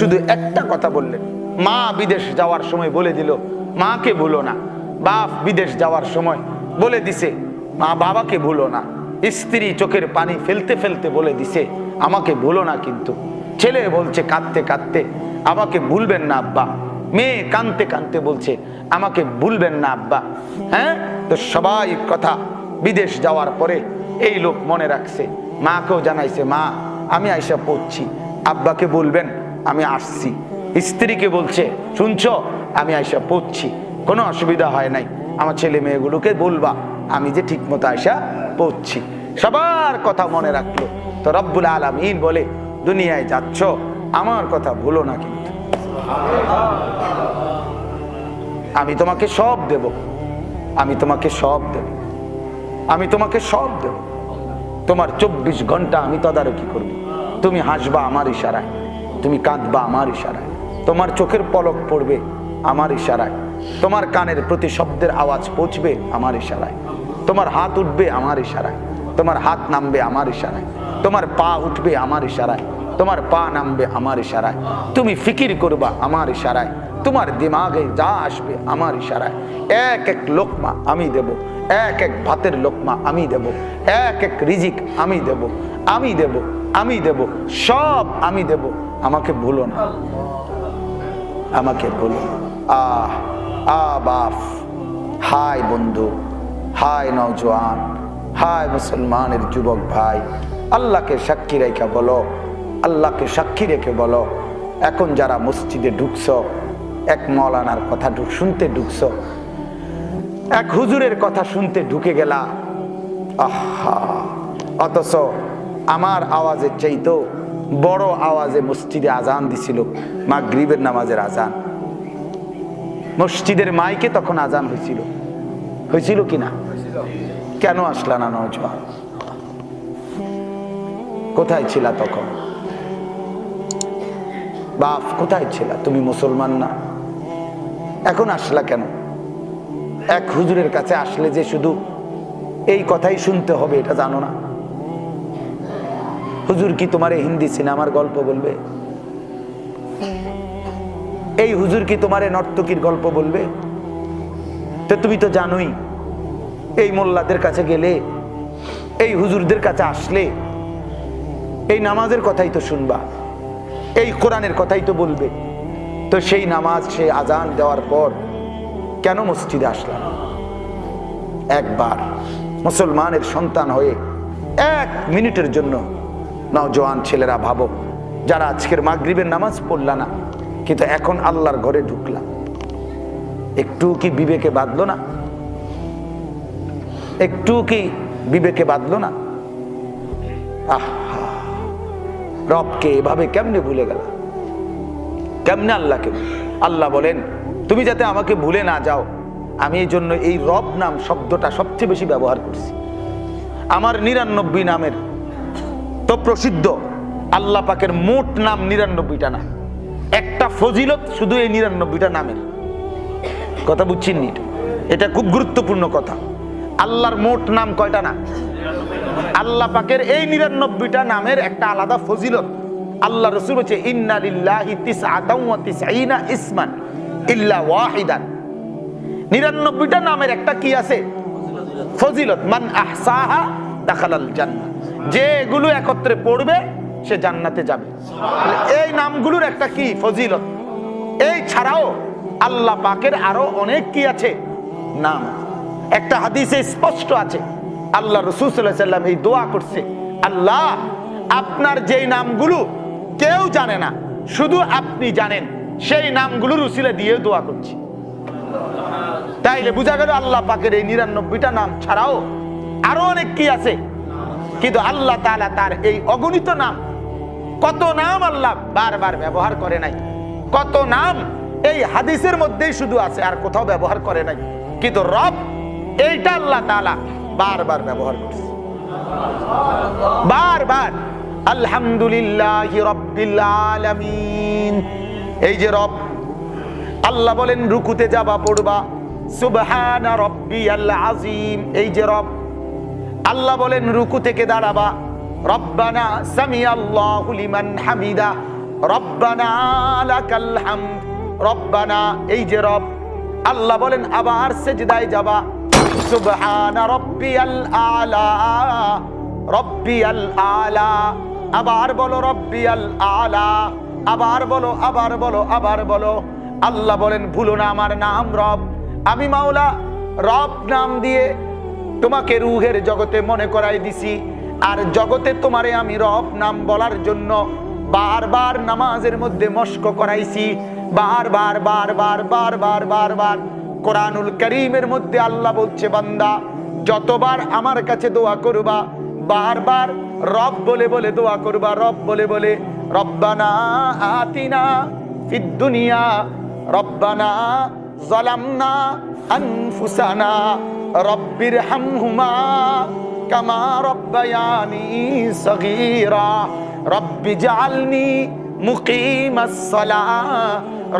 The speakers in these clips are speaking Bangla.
শুধু একটা কথা বললেন। মা বিদেশ যাওয়ার সময় বলে দিল, মাকে ভুলো না, বাপ বিদেশ যাওয়ার সময় বলে দিছে, মা বাবাকে ভুলো না, স্ত্রী চোখের পানি ফেলতে ফেলতে বলে দিছে, আমাকে ভুলো না কিন্তু। ছেলে বলছে, কাঁদতে কাঁদতে, আমাকে ভুলবেন না আব্বা। মেয়ে কানতে কানতে বলছে, আমাকে ভুলবেন না আব্বা। হ্যাঁ? তো সবাই কথা বিদেশ যাওয়ার পরে এই লোক মনে রাখছে, মাকেও জানাইছে, মা, আমি আইসা পড়ছি, আব্বাকে বলবেন আমি আসছি। স্ত্রীকে বলছে, শুনছো? আমি আইসা পড়ছি। কোনো অসুবিধা হয় নাই। আমার ছেলে মেয়েগুলোকে বলবা, আমি যে ঠিক মতো আইসা পড়ছি। সবার কথা মনে রাখল। তো রব্বুল আলমিন বলে, দুনিয়ায় যাচ্ছ? আমার কথা ভুলো না কিন্তু। আমি তোমাকে সব দেব। আমি তোমাকে সব দেব। আমি তোমাকে সব দেব। তোমার চব্বিশ ঘণ্টা আমি তদারকি করব। তুমি হাসবা আমার ইশারায়। তুমি কাঁদবা আমার ইশারায়। তোমার চোখের পলক পড়বে আমার ইশারায়। তোমার কানের প্রতি শব্দের আওয়াজ পৌঁছবে আমার ইশারায়। তোমার হাত উঠবে আমার ইশারায়। তোমার হাত নামবে আমার ইশারায়। তোমার পা উঠবে আমার ইশারায়। তোমার পা নামবে আমার ইশারায়। তুমি ফিকির করবা আমার ইশারায়। তোমার দিমাগে যা আসবে আমার ইশারায়। এক এক লোকমা আমি দেব। এক এক ভাতের লোকমা আমি দেব। এক এক রিজিক আমি দেব। আমি দেব। আমি দেব। সব আমি দেব। আমাকে ভুলো না। আমাকে ভুলো। আহ আ বাফ। হাই বন্ধু হাই নওজোয়ান হাই মুসলমানের যুবক ভাই। আল্লাহকে সাক্ষী রেখে বলো, আল্লাহকে সাক্ষী রেখে বলো, এখন যারা মসজিদে ঢুকছ, এক মৌলানার কথা শুনতে ঢুকছ, এক হুজুরের কথা শুনতে ঢুকে গেলা। আহা, অথচ আমার আওয়াজের চাইতো বড় আওয়াজে মসজিদে আজান দিছিল মা গ্রিবের নামাজের আজান। মসজিদের মাইকে তখন আজান হয়েছিল হয়েছিল কি না? কেন আসলা না নজওয়ান কোথায় ছিলা তখন? বাপ, কোথায় ছিলা? তুমি মুসলমান না। এখন আসলা কেন? এক হুজুরের কাছে আসলে যে শুধু এই কথাই শুনতে হবে, এটা জানো না। হুজুর কি তোমার হিন্দি সিনেমার গল্প বলবে? এই হুজুর কি তোমার নর্তকীর গল্প বলবে? তো তুমি তো জানোই, এই মোল্লাদের কাছে গেলে, এই হুজুরদের কাছে আসলে, এই নামাজের কথাই তো শুনবা, এই কোরআনের কথাই তো বলবে। তো সেই নামাজ সে আজান দেওয়ার পর কেন মসজিদে আসলাম? একবার মুসলমানের সন্তান হয়ে এক মিনিটের জন্য নওজোয়ান ছেলেরা, ভাবো, যারা আজকের মাগরিবের নামাজ পড়লা না, কিন্তু এখন আল্লাহর ঘরে ঢুকলাম একটু কি বিবেকে বাঁধলো না? একটু কি বিবেকে বাঁধলো না? আহা, রবকে এভাবে কেমনে ভুলে গেল? কেমনে আল্লাহকে আল্লাহ বলেন, তুমি যাতে আমাকে ভুলে না যাও, আমি এই জন্য এই রব নাম শব্দটা সবচেয়ে বেশি ব্যবহার করছি। আমার নিরানব্বই নামের তো প্রসিদ্ধ আল্লাহ পাকের মোট নাম নিরানব্বইটা না একটা ফজিলত শুধু এই নিরানব্বইটা নামের। কথা বুঝছেন নি? এটা খুব গুরুত্বপূর্ণ কথা। আল্লাহর মোট নাম কয়টা না? আল্লাহ পাকের এই নিরানব্বইটা নামের একটা আলাদা ফজিলত। আল্লাহ রসুল তিসঈনা ইসমান ইল্লা ওয়াহিদান। নিরানব্বইটা নামের একটা কি আছে? ফজিলত। মান আহসাহা দাখালাল জান্নাহ। যে এগুলো একত্রে পড়বে, সে জান্নাতে যাবে। এই নামগুলোর একটা কি ফজিলত? এই ছাড়াও আল্লাহ পাকের আরও অনেক কি আছে? নাম। একটা হাদিসে স্পষ্ট আছে, আল্লাহ রসুল এই দোয়া করছে, আল্লাহ, আপনার যেই নামগুলো কেউ জানে না, শুধু আপনি জানেন, সেই নামগুলো উসিলে দিয়ে দোয়া করছি। তাইলে বোঝা গেল আল্লাহ পাকের এই নিরানব্বইটা নাম ছাড়াও আরও অনেক কি আছে? কিন্তু আল্লাহ তালা তার এই অগণিত নাম, কত নাম আল্লাহ বারবার ব্যবহার করে নাই। কত নাম এই হাদিসের মধ্যেই শুধু আছে, আর কোথাও ব্যবহার করে নাই। কিন্তু রব এইটা আল্লাহ তাআলা বারবার ব্যবহার করছে। বারবার, আলহামদুলিল্লাহ রব্বিল এই যে রব, আল্লাহ বলেন, রুকুতে যাবা, পড়বা। সুবহানা রব্বিয়াল আজিম এই যে রব আল্লাহ বলেন, রুকু থেকে দাঁড়াবা। রব্বানা সামি আল্লাহু হামিদা। রব্বানা লাকাল হামদ। রব্বানা, এই যে রব। আল্লাহ বলেন, আবার সেজদায় যাবা। সুবহানা রব্বিয়াল আলা। রব্বিয়াল আলা। আবার বলো, রব্বিয়াল আলা। আবার বলো আবার বলো আবার বলো। আল্লাহ বলেন, ভুলো না আমার নাম রব। আমি মাওলা, রব নাম দিয়ে তোমাকে রুহের জগতে মনে করাই দিছি। আর জগতে তোমারে আমি রব নাম বলার জন্য বারবার নামাজের মধ্যে মস্ক করাইছি। বারবার বারবার বারবার বারবার কোরআনুল করিমের মধ্যে আল্লাহ বলছে, বান্দা, যতবার আমার কাছে দোয়া করবা, বারবার রব বলে বলে দোয়া করবা, রব বলে বলে, রব্বানা আতিনা ফিদ দুনিয়া, রব্বানা জালামনা আনফুসানা রব্বির হামহুমা কামা রব্বায়ানি সগীরা। রব্বি জালনি মুকিম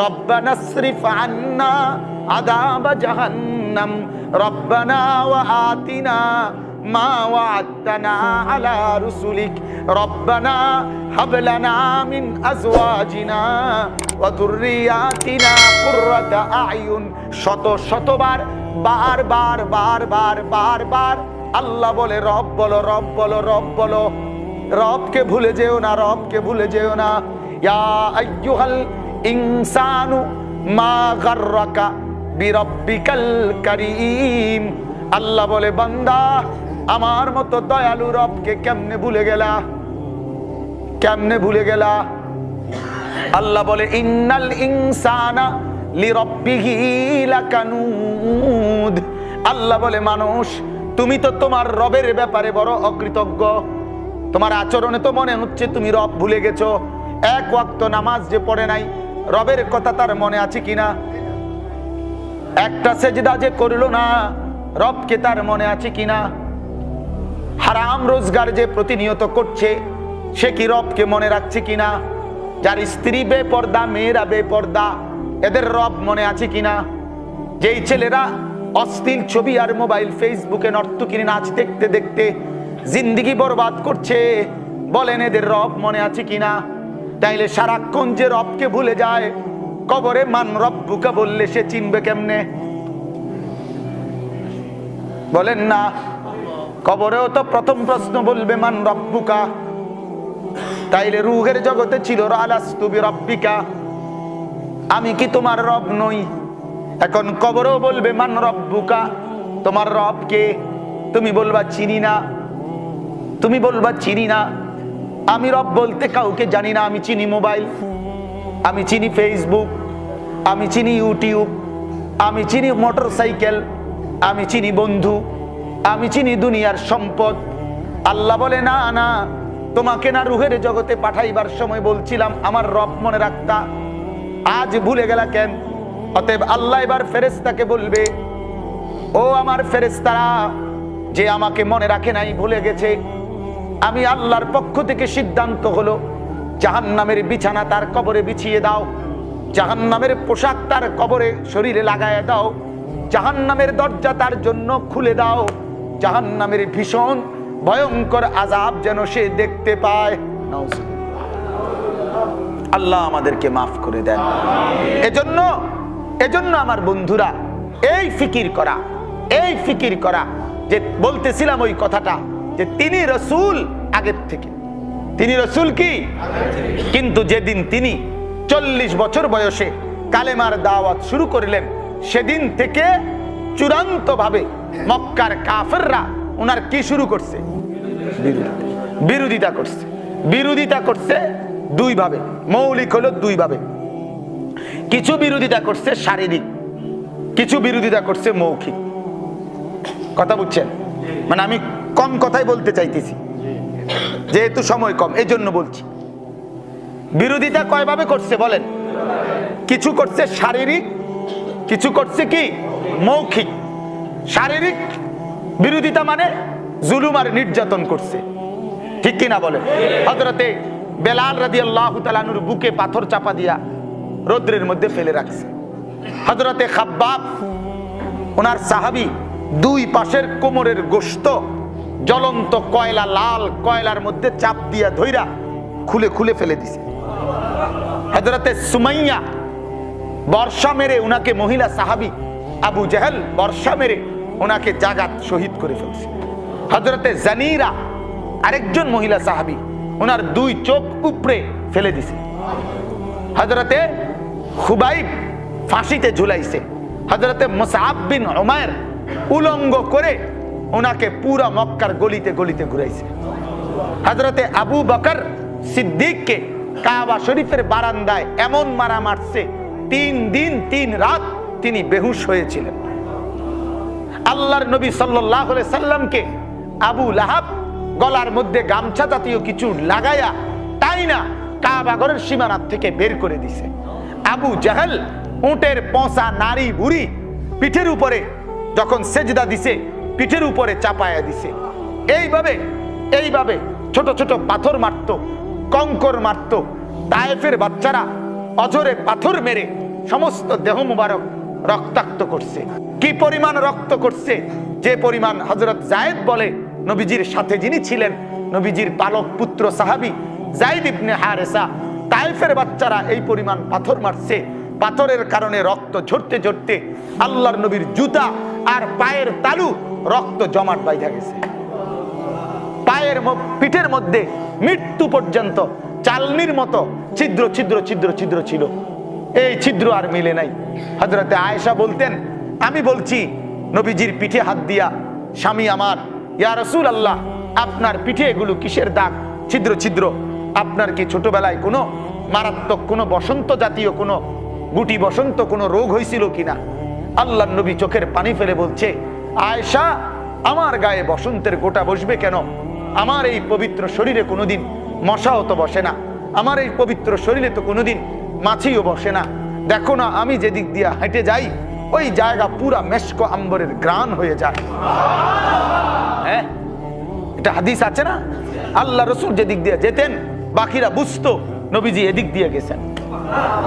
রব্বানা সরিফ আন্না আদাব জাহান্নাম। রব্বানা ওয়া আতিনা মা ওয়াদানা আলা রুসুলিক। রব্বানা হাব শত শতবার বার বার বার বার বার বার। আল্লাহ বলে, রব বলো রব বলো রব বলো। রবকে ভুলে যেও না, রবকে ভুলে যেও না। ইয়া আইয়ুহাল ইনসানু মা গাররাকা বিরব্বিকাল কারীম। আল্লাহ বলে, বান্দা, আমার মতো দয়ালু রবকে কেমনে ভুলে গেলা? কেমনে ভুলে গেলা? আল্লাহ বলে, ইন্নাল ইনসানা আল্লাহ বলে, মানুষ, তুমি তো তোমার রবের ব্যাপারে বড় অকৃতজ্ঞ। তোমার আচরণে তো মনে হচ্ছে তুমি রব ভুলে গেছো। এক ওয়াক্ত নামাজ যে পড়ে নাই, রবের কথা তার মনে আছে কিনা? একটা সেজদা যে করল না, রবকে তার মনে আছে কিনা? হারাম রোজগার যে প্রতিনিয়ত করছে, সে কি রবকে মনে রাখছে কিনা? যার স্ত্রী বেপর্দা, মেয়েরা বেপর্দা এদের রব মনে আছে কিনা? যেই ছেলেরা অশ্লীল ছবি আর মোবাইল ফেসবুকে নর্তকিনী নাচ দেখতে দেখতে জিন্দিগি বরবাদ করছে, বলেন এদের রব মনে আছে কিনা? তাইলে সারাক্ষণ যে রবকে ভুলে যায়, কবরে মান রব্বুকা বললে সে চিনবে কেমনে? বলেন না, কবরেও তো প্রথম প্রশ্ন বলবে মান রব্বুকা। তাইলে রুহের জগতে ছিল আলাস্তুবি রব্বিকা। আমি কি তোমার রব নই? এখন কবরও বলবে, মান রব্বুকা? তোমার রব কে? তুমি বলবা, চিনি না। তুমি বলবা, চিনি না। আমি রব বলতে কাউকে জানি না, আমি চিনি মোবাইল, আমি চিনি ফেসবুক, আমি চিনি ইউটিউব, আমি চিনি মোটর সাইকেল আমি চিনি বন্ধু, আমি চিনি দুনিয়ার সম্পদ। আল্লাহ বলে, না না, তোমাকে না রুহের জগতে পাঠাইবার সময় বলছিলাম, আমার রব মনে রাখতা। আজ ভুলে গেলা কেন? অতএব আল্লাহ এবার ফেরেস্তাকে বলবে, ও আমার ফেরেস্তারা যে আমাকে মনে রাখে নাই, ভুলে গেছে। আমি আল্লাহর পক্ষ থেকে সিদ্ধান্ত হলো, জাহান্নামের বিছানা তার কবরে বিছিয়ে দাও, জাহান্নামের পোশাক তার কবরে শরীরে লাগায় দাও, জাহান্নামের দরজা তার জন্য খুলে দাও, জাহান্নামের ভীষণ ভয়ঙ্কর আজাব যেন সে দেখতে পায়। আল্লাহ আমাদেরকে মাফ করে দেন। এজন্য এজন্য আমার বন্ধুরা, এই ফিকির করা, এই ফিকির করা, যে বলতেছিলাম ওই কথাটা, যে তিনি রসুল আগের থেকে। তিনি রসুল কি? কিন্তু যেদিন তিনি চল্লিশ বছর বয়সে কালেমার দাওয়াত শুরু করলেন, সেদিন থেকে চূড়ান্ত ভাবে মক্কার কাফেররা ওনার কি শুরু করছে? বিরোধিতা করছে। বিরোধিতা করছে দুই ভাবে মৌলিক হলো দুই ভাবে কিছু বিরোধিতা করছে শারীরিক, কিছু বিরোধিতা করছে মৌখিক। কথা বুঝছেন? মানে আমি কম কথাই বলতে চাইতেছি। যেহেতু সময় কম এই জন্য বলছি। বিরোধিতা কয়ভাবে করছে বলেন? কিছু করছে শারীরিক, কিছু করছে কি? মৌখিক। শারীরিক বিরোধিতা মানে জুলুম আর নির্যাতন করছে। ঠিক কিনা বলে হজরতে বেলাল রাদি আল্লাহ বুকে পাথর চাপা দিয়া রৌদ্রের মধ্যে ফেলে রাখছে। হজরতে খাব্বাব, ওনার সাহাবি দুই পাশের কোমরের গোস্ত জ্বলন্ত কয়লা, লাল কয়লার মধ্যে চাপ দিয়া ধইরা খুলে খুলে ফেলে দিছে। হজরতে সুমাইয়া বর্ষা মেরে উনাকে মহিলা সাহাবি, আবু জাহেল বর্ষা মেরে ওনাকে জাগাত শহীদ করে ফেলছে। হজরতে জানিরা, আরেকজন মহিলা সাহাবি ওনার দুই চোখ উপড়ে ফেলে দিছে। হজরতে খুবাইব ফাঁসিতে ঝুলাইছে। হজরতে মোসাহাব ওমায়ের উলঙ্গ করে ওনাকে পুরা মক্কার গলিতে গলিতে ঘুরাইছে। হজরতে আবু বকর সিদ্দিককে কাবা শরীফের বারান্দায় এমন মারা মারছে, তিন দিন, তিন রাত তিনি বেহুশ হয়েছিলেন। আল্লাহর নবী সাল্লাহ সাল্লামকে আবু লাহাব গলার মধ্যে গামছা জাতীয় কিছু লাগায়া তাই না কাবাগরের সীমানার থেকে বের করে দিছে। আবু জাহেল উটের পচা নারী বুড়ি পিঠের উপরে যখন সেজদা দিছে, পিঠের উপরে চাপায়া দিছে। এইভাবে এইভাবে ছোট ছোট পাথর মারতো, কঙ্কর মারতো, তায়েফের বাচ্চারা অজরে পাথর মেরে সমস্ত দেহ মুবারক রক্তাক্ত করছে। কি পরিমাণ রক্ত করছে? যে পরিমাণ হজরত জায়েদ বলে নবীজির সাথে যিনি ছিলেন, নবীজির পালক পুত্র সাহাবি জাইদ ইবনে হারেসা তাইফের বাচ্চারা এই পরিমাণ পাথর মারছে। পাথরের কারণে রক্ত ঝরতে ঝরতে আল্লাহর নবীর জুতা আর পায়ের তালু রক্ত জমাট বাইধা গেছে। পায়ের পিঠের মধ্যে মৃত্যু পর্যন্ত চালনির মতো ছিদ্র ছিদ্র ছিদ্র ছিদ্র ছিল। এই ছিদ্র আর মিলে নাই। হজরতে আয়েশা বলতেন, আমি বলছি, নবীজির পিঠে হাত দিয়া স্বামী আমার রসুল আল্লাহ আপনার পিঠে এগুলো কিসের দাগ? ছিদ্র ছিদ্র। আপনার কি ছোটবেলায় কোনো মারাত্মক, কোনো বসন্ত জাতীয়, কোনো গুটি বসন্ত, কোনো রোগ হয়েছিল কিনা? আল্লাহ নবী চোখের পানি ফেলে বলছে, আয়েশা, আমার গায়ে বসন্তের গোটা বসবে কেন? আমার এই পবিত্র শরীরে কোনোদিন মশাও তো বসে না। আমার এই পবিত্র শরীরে তো কোনোদিন মাছিও বসে না। দেখো না, আমি যেদিক দিয়ে হেঁটে যাই ওই জায়গা পুরা মেশকো আম্বরের গ্রান হয়ে যায়। হ্যাঁ? এটা হাদিস আছে না? আল্লাহ রসুল যেদিক দিয়ে যেতেন, বাকিরা বুঝতো, নবীজি এদিক দিয়ে গেছেন।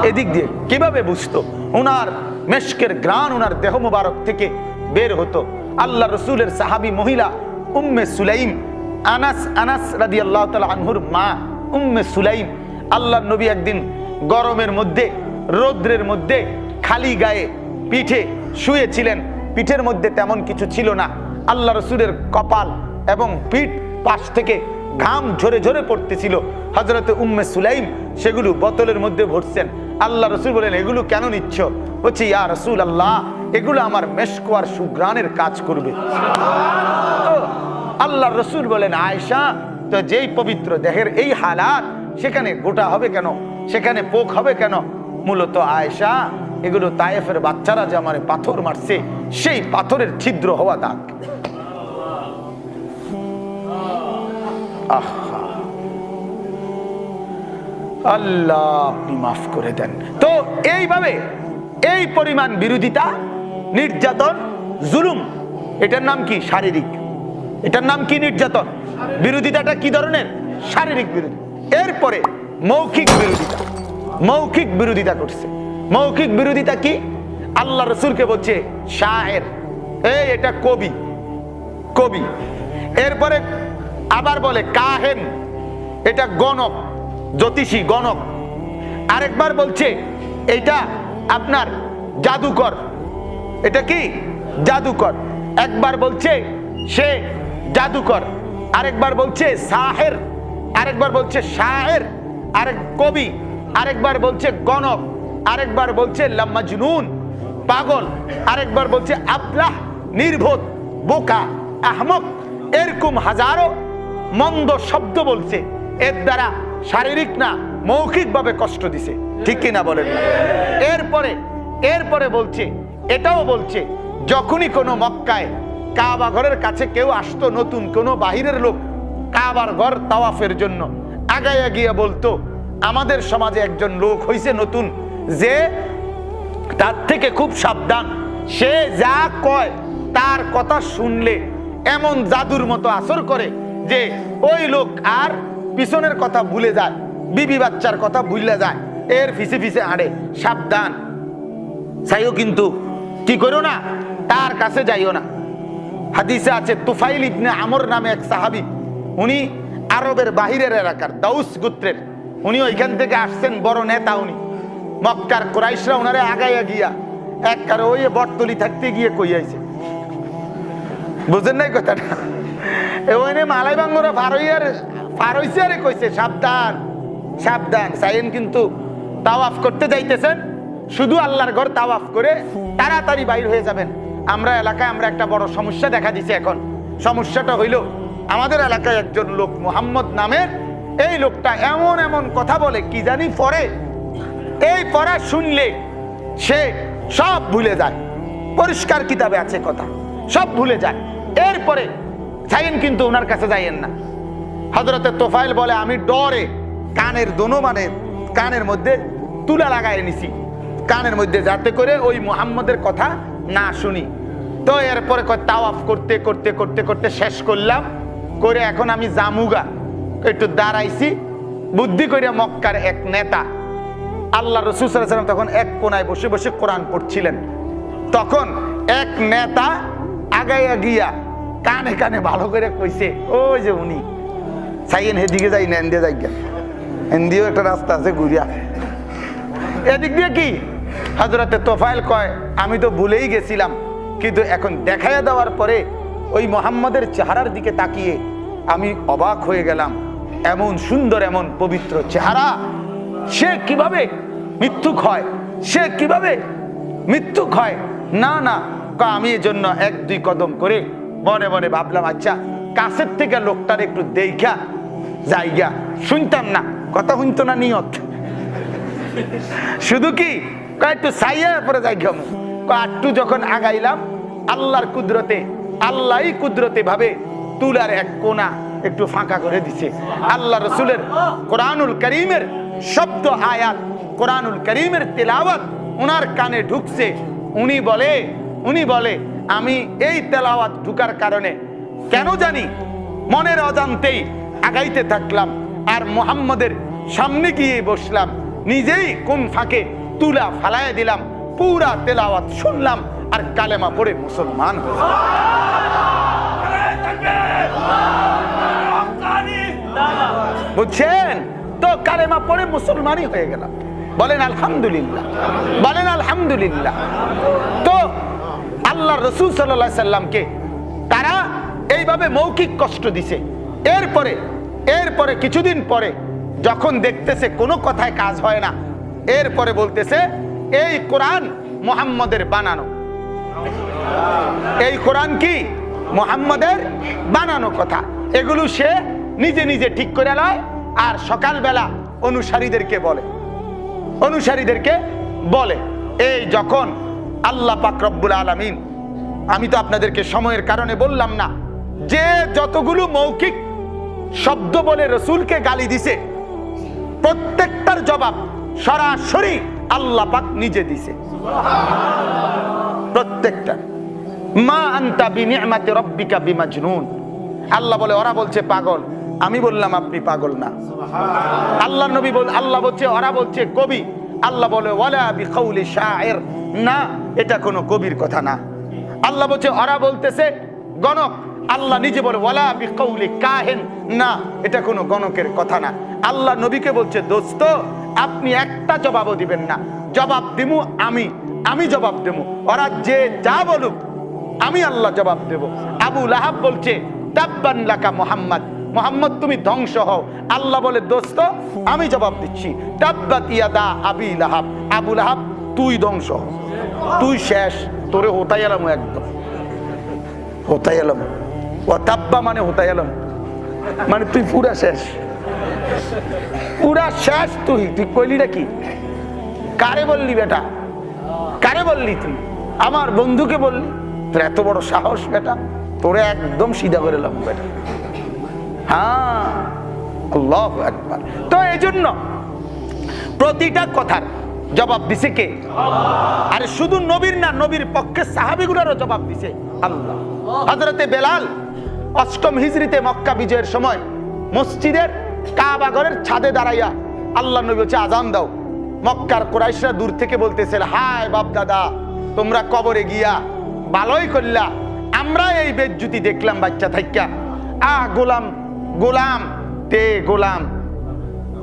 এদিক দিয়ে কীভাবে বুঝতো? ওনার মেশকের গ্রান ওনার দেহ মুবারক থেকে বের হতো। আল্লাহ রসুলের সাহাবী মহিলা উম্মে সুলাইম, আনাস আনাস রাদি আল্লাহ তালা আনহুর মা উম্মে সুলাইম আল্লাহ নবী একদিন গরমের মধ্যে, রৌদ্রের মধ্যে খালি গায়ে পিঠে শুয়েছিলেন। পিঠের মধ্যে তেমন কিছু ছিল না। আল্লাহ রসুলের কপাল এবং পিঠ পাশ থেকে ঘাম ঝরে ঝরে পড়তেছিল। হজরতে উম্মে সুলাইম সেগুলো বোতলের মধ্যে ভরছেন। আল্লাহ রসুল বলেন, এগুলো কেন নিচ্ছ? বলছি, ইয়া রসুল আল্লাহ এগুলো আমার মেশকোয়ার সুগ্রানের কাজ করবে। আল্লাহ রসুল বলেন আয়সা তো যেই পবিত্র দেহের এই হালাত, সেখানে গোটা হবে কেন? সেখানে পোক হবে কেন? মূলত আয়সা এগুলো তায়েফের বাচ্চারা যে আমার পাথর মারছে, সেই পাথরের ছিদ্র হওয়া দাগ। আল্লাহ, আপনি মাফ করে দেন। তো এইভাবে এই পরিমাণ বিরোধিতা, নির্যাতন, জুলুম, এটার নাম কি? শারীরিক। এটার নাম কি নির্যাতন? বিরোধিতাটা কি ধরনের? শারীরিক বিরোধী। এরপরে মৌখিক বিরোধিতা। মৌখিক বিরোধিতা করছে। মৌখিক বিরোধিতা কি? আল্লাহ রসুলকে বলছে শাহের এই, এটা কবি। কবি। এরপরে আবার বলে, কাহেন। এটা গণক, জ্যোতিষী, গণক। আরেকবার বলছে এটা আপনার জাদুকর। এটা কি? জাদুকর। একবার বলছে, সে জাদুকর। আরেকবার বলছে, সাহের। আরেকবার বলছে শাহের আরেক কবি। আরেকবার বলছে, গণক। আরেকবার বলছে, লাম্মা জুনুন, পাগল। আরেকবার বলছে আবলাহ নির্বোধ, বোকা, আহমক, এরকম হাজারো মন্দ শব্দ বলছে। এর দ্বারা শারীরিক না, মৌখিকভাবে কষ্ট দিছে। ঠিক কিনা বলেন এরপরে এরপরে বলছে, এটাও বলছে, যখনই কোনো মক্কায় কাবা ঘরের কাছে কেউ আসতো নতুন, কোনো বাহিরের লোক কাবার ঘর তাওয়াফের জন্য, আগায়া গিয়ে বলতো, আমাদের সমাজে একজন লোক হইছে নতুন যে তার থেকে খুব সাবধান। সে যা কয়, তার কথা শুনলে এমন জাদুর মতো আসর করে যে ওই লোক আর পিছনের কথা ভুলে যায়, বিবি বাচ্চার কথা ভুলে যায়, এর ফিসে ফিসে আড়ে, সাবধান। চাইও কিন্তু, কি করো না, তার কাছে যাইও না। হাদিসে আছে, তুফাইল ইবনে আমর নামে এক সাহাবি, উনি আরবের বাহিরের এলাকার দাউস গোত্রের, উনি ওইখান থেকে আসছেন বড় নেতা উনি। মক্কার কোরাইশরা ওনারে আগাইয়া গিয়া এক কারও ওই বটতলি থাকতে গিয়ে কই আইছে? বুঝেন নাই কথাটা? এখানে মালাই বাঙ্গরা ফারইয়ার ফারইছে আরে কইছে, সাবধান সাবধান। সাইন কিন্তু তাওয়াফ করতে যাইতেছেন, শুধু আল্লাহর ঘর তাওয়াফ করে তাড়াতাড়ি বাইর হয়ে যাবেন। আমরা এলাকায় আমরা একটা বড় সমস্যা দেখা দিছে এখন। সমস্যাটা হইল, আমাদের এলাকায় একজন লোক মোহাম্মদ নামের, এই লোকটা এমন এমন কথা বলে, কি জানি পরে এই পড়া শুনলে সে সব ভুলে যায়। পরিষ্কার কিতাবে আছে কথা। সব ভুলে যায়। এরপরে সাইন কিন্তু ওনার কাছে যাইয়েন না। হজরতের তোফাইল বলে, আমি ডরে কানের দোনো মানে কানের মধ্যে তুলা লাগাই নিছি। কানের মধ্যে যাতে করে ওই মোহাম্মদের কথা না শুনি। তো এরপরে তাওয়াফ করতে করতে করতে করতে শেষ করলাম। করে এখন আমি জামুগা। একটু দাঁড়াইছি। বুদ্ধি করে মক্কার এক নেতা আল্লাহ রসুল তখন এক কোনায় বসে বসে কোরআন পড়ছিলেন। তখন এক নেতা আগাইয়া গিয়া কানে কানে ভালো করে কইছে, ওই যে উনি। সাইয়েন হেদিকে যাই না, এন্দিয়ে যাই এন্দিও একটা রাস্তা আছে ঘুরিয়া। এদিক দিয়ে কি? হাজরাতে তোফাইল কয়, আমি তো ভুলেই গেছিলাম, কিন্তু এখন দেখাইয়া দেওয়ার পরে ওই মোহাম্মদের চেহারার দিকে তাকিয়ে আমি অবাক হয়ে গেলাম। এমন সুন্দর, এমন পবিত্র চেহারা সে কীভাবে মৃত্যুক হয়? সে কীভাবে মৃত্যুক হয়? না না। আমি জন্য এক, দুই কদম করে মনে মনে ভাবলাম আচ্ছা কাছের থেকে লোকটার একটু দেখা যাইগা। শুনতাম না। কথা শুনতো না নিয়ত। শুধু কি? একটু সাইয়া পরে যাই গেম আটটু যখন আগাইলাম, আল্লাহর কুদরতে, আল্লাহই কুদরতে ভাবে তুলার এক কোনা একটু ফাঁকা করে দিছে। আল্লাহ রসুলের কোরআনুল করিমের শব্দ আয়াত কোরআনুল করিমের তেলাওয়াত ওনার কানে ঢুকছে। উনি বলে উনি বলে আমি এই তেলাওয়াত ঢুকার কারণে কেন জানি মনের অজান্তেই আগাইতে থাকলাম আর মোহাম্মদের সামনে গিয়ে বসলাম। নিজেই কোন ফাঁকে তুলা ফালাইয়া দিলাম পুরা তেলাওয়াত শুনলাম আর কালেমা পড়ে মুসলমান। বুঝছেন? তো কালেমা পড়ে মুসলমানই হয়ে গেলাম। বলেন আলহামদুলিল্লাহ। বলেন আলহামদুলিল্লাহ। তো আল্লাহ রসুল সাল্লাহ সাল্লামকে তারা এইভাবে মৌখিক কষ্ট দিছে। এরপরে এরপরে কিছুদিন পরে যখন দেখতেছে কোনো কথায় কাজ হয় না, এরপরে বলতেছে, এই কোরআন মোহাম্মদের বানানো। এই কোরআন কি? মোহাম্মদের বানানো কথা। এগুলো সে নিজে নিজে ঠিক করে লয়। আর সকালবেলা অনুসারীদেরকে বলে। অনুসারীদেরকে বলে, এই যখন আল্লাহ পাক রব্বুল আলামিন আমি তো আপনাদেরকে সময়ের কারণে বললাম না, যে যতগুলো মৌখিক শব্দ বলে রসুলকে গালি দিছে, প্রত্যেকটার জবাব সরাসরি আল্লাহ পাক নিজে দিছে। প্রত্যেকটা। মা আন্তা বিনিয়ামাতে রব্বিকা বিমাজনুন। আল্লাহ বলে, ওরা বলছে পাগল আমি বললাম, আপনি পাগল না। আল্লাহ নবী বল, আল্লাহ বলছে, ওরা বলছে, কবি। আল্লাহ বলে, ওয়ালা শায়ের না, এটা কোনো কবির কথা না। আল্লাহ বলছে, ওরা বলতেছে, গণক। আল্লাহ নিজে বলে, ওয়ালা বিকাউলি কাহেন। না, এটা কোনো গণকের কথা না। আল্লাহ নবীকে বলছে, দোস্ত, আপনি একটা জবাবও দিবেন না। জবাব দিমু আমি। আমি জবাব দেবো ওরা যে যা বলুক, আমি আল্লাহ জবাব দেব। আবু লাহাব বলছে, তাব্বান লাকা মোহাম্মদ। মোহাম্মদ, তুমি ধ্বংস হও। আল্লাহ বলে, দোস্ত, আমি জবাব দিচ্ছি তাব্বাত ইয়াদা লাহাব। আবু তুই ধ্বংস তুই শেষ, তোরে হোতাই এলাম একদম। হোতাই এলাম ও তাব্বা মানে হোতাই এলাম মানে তুই পুরা শেষ। পুরা শেষ তুই। তুই কইলিটা কি কারে বললি বেটা? কারে বললি তুই? আমার বন্ধুকে বললি? তোর এত বড় সাহস বেটা? তোরে একদম সিধা করে লাম বেটা হ্যাঁ আল্লাহ একবার তো এই জন্য প্রতিটা কথার জবাব দিছে কে? আরে শুধু নবীর না নবীর পক্ষে সাহাবিগুলোরও জবাব দিছে আল্লাহ। হজরতে বেলাল অষ্টম হিজরিতে মক্কা বিজয়ের সময় মসজিদের কাবাগরের ছাদে দাঁড়াইয়া আল্লাহ নবী হচ্ছে আজান দাও। মক্কার কোরাইশরা দূর থেকে বলতেছে হায় বাপ দাদা তোমরা কবরে গিয়া ভালোই করলা। আমরা এই বেজ্জুতি দেখলাম বাচ্চা থাইকা। আহ গোলাম গোলাম, তে গোলাম।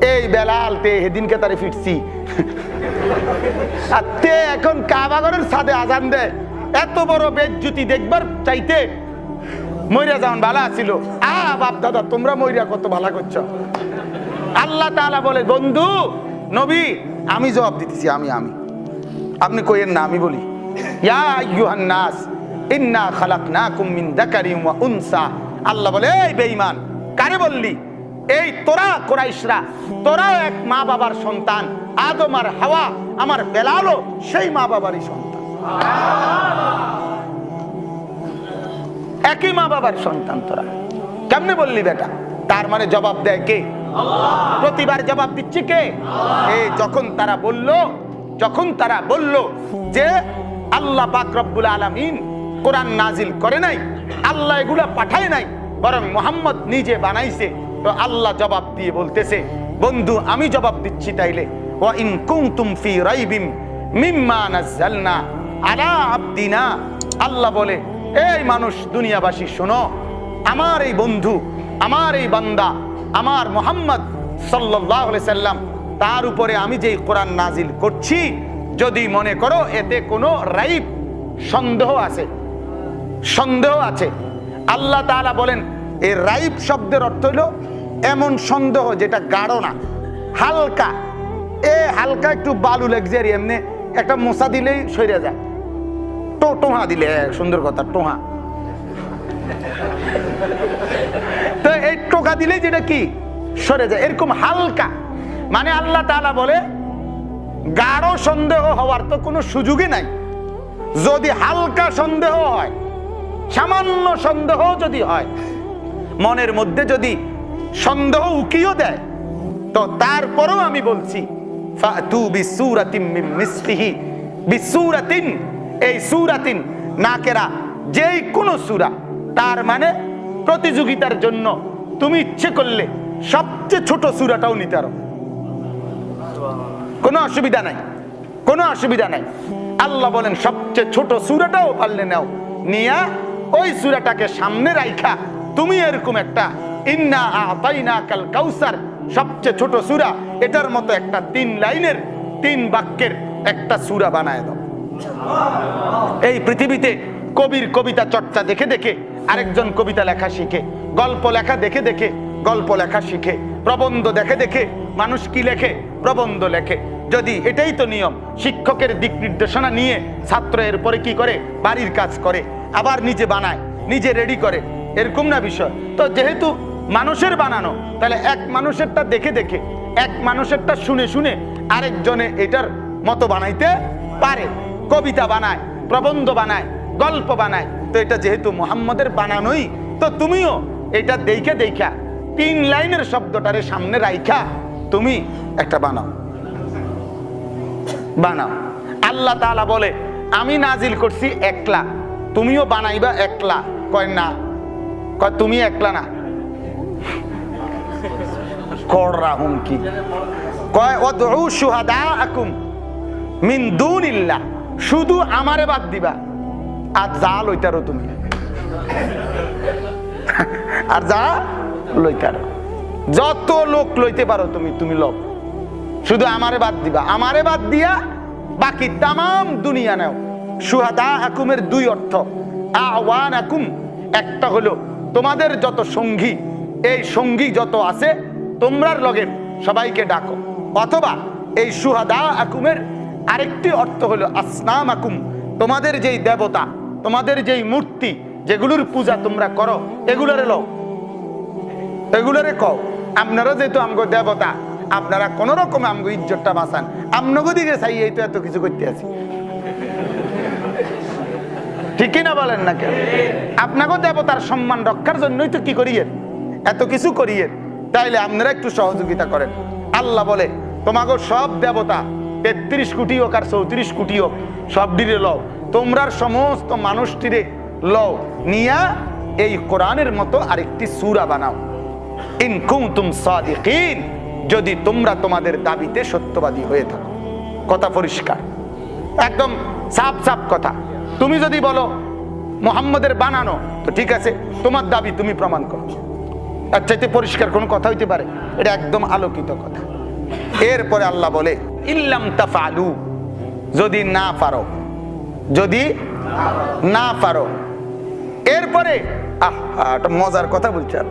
এই বেলাল, তে সেদিনকে তারে ফিরছি। আর তে এখন কাবাগরের সাথে আজান দেয়। এত বড় বেজ্জুতি দেখবার চাইতে, মইরা যাওয়ান ভালো আছিল। আ, বাপ দাদা, তোমরা মইরা কত ভালো করছ। আল্লাহ তাআলা বলে, বন্ধু, নবী, আমি জবাব দিতেছি, আমি আমি। আপনি কইেন না, আমি বলি। ইয়া ইন্না খালাকনাকুম মিন যাকারিন ওয়া উনসা। আল্লাহ বলে, এই বেঈমান কারে বললি? এই তোরা কোরাইশরা, তোরাও এক মা বাবার সন্তান। আদম আর হাওয়া, আমার বেলালও সেই মা বাবারই সন্তান। একই মা বাবার সন্তান তোরা। কেমনে বললি বেটা? তার মানে জবাব দেয় কে? প্রতিবার জবাব দিচ্ছি কে? যখন তারা বলল, যখন তারা বলল যে আল্লাহ পাক রব্বুল আলামিন কোরআন নাজিল করে নাই, আল্লাহ এগুলা পাঠায় নাই বরং মোহাম্মদ নিজে বানাইছে। তো আল্লাহ জবাব দিয়ে বলতেছে, বন্ধু, আমি জবাব দিচ্ছি তাইলে। আল্লাহ বলে, এই মানুষ দুনিয়াবাসী, শোনো, আমার এই বন্ধু, আমার এই বান্দা, আমার মোহাম্মদ সাল্লাম, তার উপরে আমি যেই কোরআন নাজিল করছি, যদি মনে করো এতে কোনো রাইব, সন্দেহ আছে সন্দেহ আছে। আল্লাহ তাআলা বলেন এই রাইব শব্দের অর্থ হলো এমন সন্দেহ যেটা গাঢ় না, হালকা। এ হালকা একটু বালু লাগছে আর এমনি একটা মশা দিলেই সরে যায়। টো, টোহা দিলে সুন্দর কথা, টোহা। তো এই টোকা দিলে যেটা কি? সরে যায়, এরকম হালকা। মানে আল্লাহ তাআলা বলে, গাঢ় সন্দেহ হওয়ার তো কোনো সুযোগই নাই। যদি হালকা সন্দেহ হয়, সামান্য সন্দেহ যদি হয় মনের মধ্যে যদি সন্দেহ উকিও দেয়, তো তারপরও আমি বলছি এই সূরাতিন, নাকেরা যেই কোন সূরা, তার মানে প্রতিযোগিতার জন্য তুমি ইচ্ছে করলে সবচেয়ে ছোট সূরাটাও নিতে পারো। কোনো অসুবিধা নাই, কোনো অসুবিধা নাই। আল্লাহ বলেন, সবচেয়ে ছোট সূরাটাও পারলে নাও, নিয়া ওই সূরাটাকে সামনে রাইখা। তুমি এরকম একটা ইন্না আতাইনা কাল কাউসার, সবচেয়ে ছোট সূরা, এটার মতো একটা তিন লাইনের, তিন বাক্যের একটা সূরা বানায় দাও। এই পৃথিবীতে কবির কবিতা চর্চা দেখে দেখে আরেকজন কবিতা লেখা শিখে, গল্প লেখা দেখে দেখে, গল্প লেখা শিখে, প্রবন্ধ দেখে দেখে মানুষ কি লেখে? প্রবন্ধ লেখে। যদি এটাই তো নিয়ম, শিক্ষকের দিক নির্দেশনা নিয়ে ছাত্র এরপরে কি করে? বাড়ির কাজ করে, আবার নিজে বানায়, নিজে রেডি করে। এরকম না বিষয়। তো যেহেতু মানুষের বানানো, তাহলে এক মানুষেরটা দেখে দেখে, এক মানুষেরটা শুনে শুনে আরেকজনে এটার মতো বানাইতে পারে। কবিতা বানায়, প্রবন্ধ বানায়, গল্প বানায়। তো এটা যেহেতু মোহাম্মদের বানানোই, তো তুমিও এটা দেখে দেখা তিন লাইনের শব্দটারে সামনে রাইখা, তুমি একটা বানাও। বানাও। আল্লাহ তাআলা বলে, আমি নাজিল করছি একলা, তুমিও বানাইবা একলা। কয় না কয় তুমি একলা না? কয় শুহাদাআকুম মিন শুধু বাদ দিবা যা তুমি। যা যত লোক লইতে পারো তুমি তুমি লোক শুধু আমারে বাদ দিবা। আমারে বাদ দিয়া বাকি তামাম দুনিয়া নেও। সুহাদা হাকুমের দুই অর্থ। আওয়ান হাকুম একটা হলো তোমাদের যত সঙ্গী, এই সঙ্গী যত আছে, তোমরার লগে সবাইকে ডাকো। অথবা এই সুহাদা আকুমের আরেকটি অর্থ হলো আসনাম আকুম তোমাদের যেই দেবতা, তোমাদের যেই মূর্তি, যেগুলোর পূজা তোমরা করো, এগুলোরে লও। এগুলোরে কও, আপনারা যেহেতু আমগো দেবতা, আপনারা কোন রকম আমগো ইজ্জতটা বাঁচান। আমনগো দিকে চাই এই তো এত কিছু করতে আছি। ঠিকই না বলেন না কেন? আপনাকে দেবতার সম্মান রক্ষার জন্যই তো কি করিয়েন এত কিছু করিয়েন তাইলে আপনারা একটু সহযোগিতা করেন। আল্লাহ বলে, তোমাকে সব দেবতা তেত্রিশ কোটি হোক আর চৌত্রিশ কোটি হোক, সব ডিরে লও। তোমরার সমস্ত মানুষটিরে লও। নিয়া এই কোরআনের মতো আরেকটি সূরা বানাও। ইন কুনতুম সাদিকিন, যদি তোমরা তোমাদের দাবিতে সত্যবাদী হয়ে থাকো। কথা পরিষ্কার। একদম সাফ সাফ কথা। তুমি যদি বলো, মোহাম্মদের বানানো তো ঠিক আছে, তোমার দাবি তুমি প্রমাণ করো। তার চাইতে পরিষ্কার কোনো কথা হইতে পারে? এটা একদম আলোকিত কথা। এরপরে আল্লাহ বলে, ইল্লাম তাফালু যদি না পারো, যদি না পারো। এরপরে, আহ মজার কথা বলছে আর।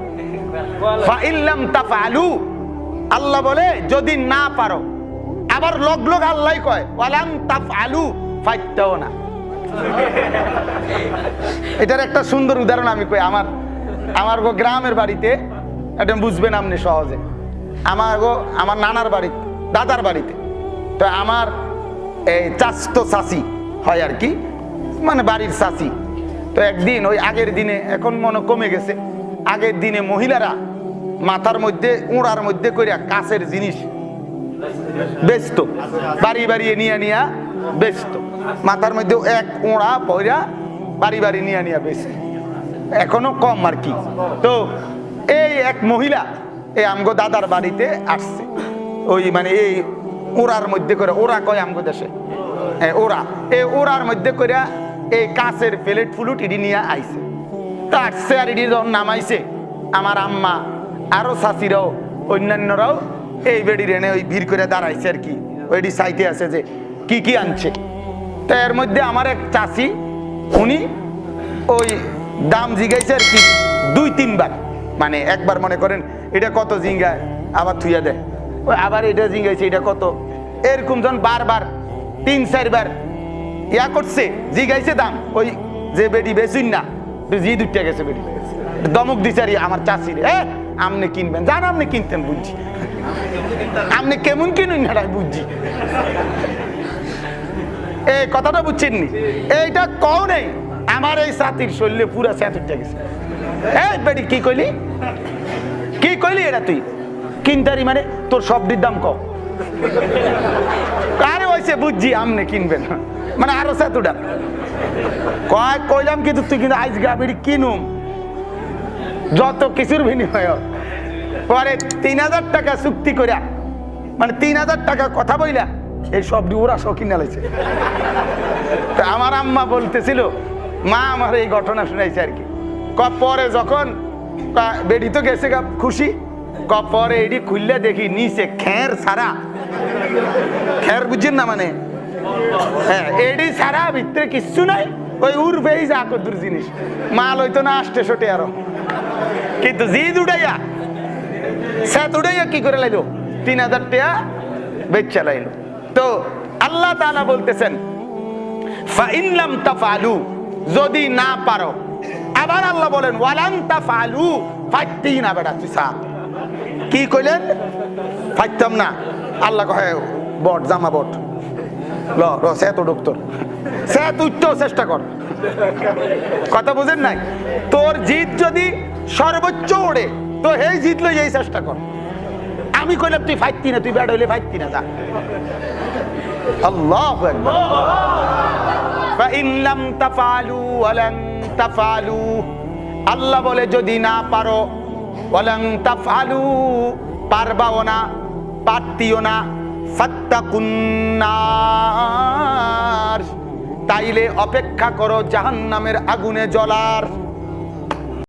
ফাইল্লাম তাফালু আল্লাহ বলে, যদি না পারো আবার লোক লোক আল্লাহ কয়, ওয়ালাম তাফালু ফাইটাও না। এটার একটা সুন্দর উদাহরণ আমি কই, আমার আমার গো গ্রামের বাড়িতে, এটা বুঝবেন আপনি সহজে। আমার গো, আমার নানার বাড়ি, দাদার বাড়িতে। তো আমার এই চাস্ত চাষি হয় আর কি মানে বাড়ির চাষি। তো একদিন, ওই আগের দিনে, এখন মনে কমে গেছে, আগের দিনে মহিলারা মাথার মধ্যে, উড়ার মধ্যে করিয়া কাছের জিনিস বেচতো। বাড়ি বাড়িয়ে নিয়ে নিয়া বেচতো। মাথার মধ্যে এক ওড়া পয়রা বাড়ি বাড়ি নিয়ে নিয়া বেচে এখনও কম আর কি। তো এই এক মহিলা, এই আমগো দাদার বাড়িতে আসছে। ওই মানে এই ওড়ার মধ্যে করে ওরা কয় আমগো দেশে? ওরা এই ওড়ার মধ্যে করে এই কাঁচের প্লেট ফুলুট ইডি নিয়ে আইছে। তা আসছে আর ইডি যখন নামাইছে, আমার আম্মা, আরও শাশিরাও অন্যান্যরাও এই বেড়ি রেনে ওই ভিড় করে দাঁড়াইছে আর কি। ওইটি সাইতে আছে যে, কি কি আনছে? তো এর মধ্যে আমার এক চাষি উনি ওই দাম জিগাইছে আর কি দুই, তিনবার। মানে একবার মনে করেন, এটা কত জিঙ্গায় আবার থুইয়া দেয় ওই আবার এটা জিঙ্গাইছে, এটা কত? এরকম যখন বারবার, তিন, চারবার ইয়া করছে, জিগাইছে দাম। ওই যে বেডি বেচুন না জি দুইটা গেছে বেডি দমক দিছে আর আমার চাষিরে এ আপনি কিনবেন, জান আপনি কিনতেন বুঝছি। আপনি কেমন কিনুন না বুঝছি? এই কথাটা বুঝছেন নি এইটা কও নেই, আমার এই সাথীর শরীরে পুরা স্যাত উঠে গেছে। এই বেডি কি কইলি? কি কইলি এটা তুই? কিনতারি মানে তোর সবটির দাম কম আরে হয়েছে বুঝছি আমনে কিনবেন মানে আরও সেতুটা কয়, কইলাম কিন্তু তুই কিন্তু আইস গাবিড়ি কিনুম। যত কিছুর বিনিময়। পরে তিন হাজার টাকা চুক্তি করিয়া মানে তিন হাজার টাকা কথা বইলা এই সব ওরা শৌখিন নালাইছে তা আমার আম্মা বলতেছিল, মা, আমার এই ঘটনা শুনাইছে আর কি। ক পরে যখন বেডি তো গেছে খুশি। ক পরে এডি খুললে দেখি নিচে খের সারা খের বুঝছেন না মানে? হ্যাঁ সারা ভিতরে কিচ্ছু নাই, ওই যা কদ্দুর জিনিস। না সোটে আরও। কিন্তু কি করে তিন হাজার বেচা লাইলো। তো আল্লাহ তাআলা বলতেছেন ফাইনলাম তাফালু যদি না পারো। আবার আল্লাহ বলেন, ওয়ালান তাফালু ফাইতি না বেটা তুই কি কইলেন? ফাইতাম না। আল্লাহ কহে, বট, জামা বট। ল, র, সে তো ডক্টর সে তুইতেও চেষ্টা কর। কথা বুঝেন নাই? তোর জিত যদি সর্বোচ্চ ওড়ে, তো এই জিত লই এই চেষ্টা কর। আমি কইলাম, তুই ফাইতি না, তুই ব্যাড হইলে ফাইতি না, যা। আল্লাহ আল্লাহ বলে, যদি না পারো ওয়ালান তাফালু, পারবাও না, পারতিও না ফাত্তাকুন্নার তাইলে অপেক্ষা করো জাহান্নামের আগুনে জ্বলার।